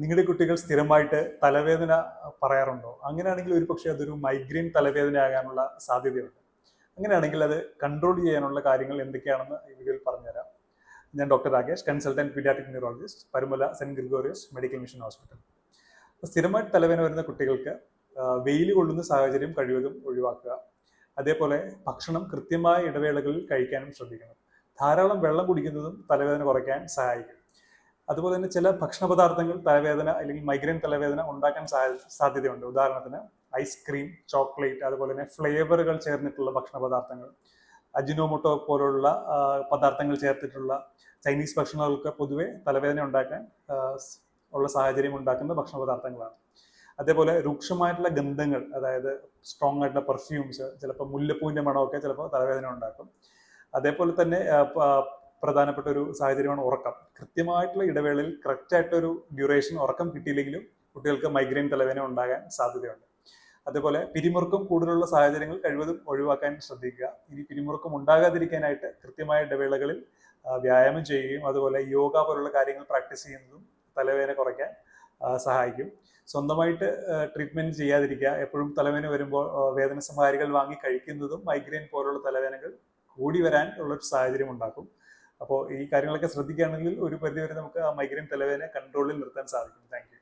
നിങ്ങളുടെ കുട്ടികൾ സ്ഥിരമായിട്ട് തലവേദന പറയാറുണ്ടോ? അങ്ങനെയാണെങ്കിൽ ഒരു പക്ഷേ അതൊരു മൈഗ്രെയിൻ തലവേദന ആകാനുള്ള സാധ്യതയുണ്ട്. അങ്ങനെയാണെങ്കിൽ അത് കൺട്രോൾ ചെയ്യാനുള്ള കാര്യങ്ങൾ എന്തൊക്കെയാണെന്ന് വീഡിയോയിൽ പറഞ്ഞുതരാം. ഞാൻ doctor Rakesh consultant paediatric neurologist Parumala saint Gregorios medical mission hospital സ്ഥിരമായിട്ട് തലവേദന വരുന്ന കുട്ടികൾക്ക് വെയിൽ കൊള്ളുന്ന സാഹചര്യം കഴിവതും ഒഴിവാക്കുക. അതേപോലെ ഭക്ഷണം കൃത്യമായ ഇടവേളകളിൽ കഴിക്കാനും ശ്രദ്ധിക്കണം. ധാരാളം വെള്ളം കുടിക്കുന്നതും തലവേദന കുറയ്ക്കാൻ സഹായിക്കും. അതുപോലെ തന്നെ ചില ഭക്ഷണ പദാർത്ഥങ്ങൾ തലവേദന അല്ലെങ്കിൽ മൈഗ്രെയിൻ തലവേദന ഉണ്ടാക്കാൻ സാധ്യതയുണ്ട്. ഉദാഹരണത്തിന് ഐസ്ക്രീം ചോക്ലേറ്റ് അതുപോലെ തന്നെ ഫ്ലേവറുകൾ ചേർന്നിട്ടുള്ള ഭക്ഷണ പദാർത്ഥങ്ങൾ അജിനോമോട്ടോ പോലുള്ള പദാർത്ഥങ്ങൾ ചേർത്തിട്ടുള്ള ചൈനീസ് ഭക്ഷണങ്ങൾക്ക് പൊതുവെ തലവേദന ഉണ്ടാക്കാൻ ഉള്ള സാഹചര്യം ഉണ്ടാക്കുന്ന ഭക്ഷണ പദാർത്ഥങ്ങളാണ് അതേപോലെ രൂക്ഷമായിട്ടുള്ള ഗന്ധങ്ങൾ അതായത് സ്ട്രോങ് ആയിട്ടുള്ള പെർഫ്യൂംസ് ചിലപ്പോൾ മുല്ലപ്പൂവിന്റെ മണമൊക്കെ ചിലപ്പോൾ തലവേദന ഉണ്ടാക്കും. അതേപോലെ തന്നെ പ്രധാനപ്പെട്ട ഒരു സാഹചര്യമാണ് ഉറക്കം. കൃത്യമായിട്ടുള്ള ഇടവേളയിൽ കറക്റ്റ് ആയിട്ടൊരു ഡ്യൂറേഷൻ ഉറക്കം കിട്ടിയില്ലെങ്കിലും കുട്ടികൾക്ക് മൈഗ്രെയിൻ തലവേദന ഉണ്ടാകാൻ സാധ്യതയുണ്ട്. അതേപോലെ പിരിമുറുക്കം കൂടുതലുള്ള സാഹചര്യങ്ങൾ കഴിവതും ഒഴിവാക്കാൻ ശ്രദ്ധിക്കുക. ഇനി പിരിമുറുക്കം ഉണ്ടാകാതിരിക്കാനായിട്ട് കൃത്യമായ ഇടവേളകളിൽ വ്യായാമം ചെയ്യുകയും അതുപോലെ യോഗ പോലുള്ള കാര്യങ്ങൾ പ്രാക്ടീസ് ചെയ്യുന്നതും തലവേദന കുറയ്ക്കാൻ സഹായിക്കും. സ്വന്തമായിട്ട് ട്രീറ്റ്മെന്റ് ചെയ്യാതിരിക്കുക. എപ്പോഴും തലവേദന വരുമ്പോൾ വേദന സംഹാരികൾ വാങ്ങി കഴിക്കുന്നതും മൈഗ്രെയിൻ പോലുള്ള തലവേദനകൾ കൂടി വരാൻ ഉള്ള സാഹചര്യം ഉണ്ടാക്കും. അപ്പോൾ ഈ കാര്യങ്ങളൊക്കെ ശ്രദ്ധിക്കുകയാണെങ്കിൽ ഒരു പരിധിവരെ നമുക്ക് ആ മൈഗ്രെയിൻ തലവേദന കൺട്രോളിൽ നിർത്താൻ സാധിക്കും. താങ്ക്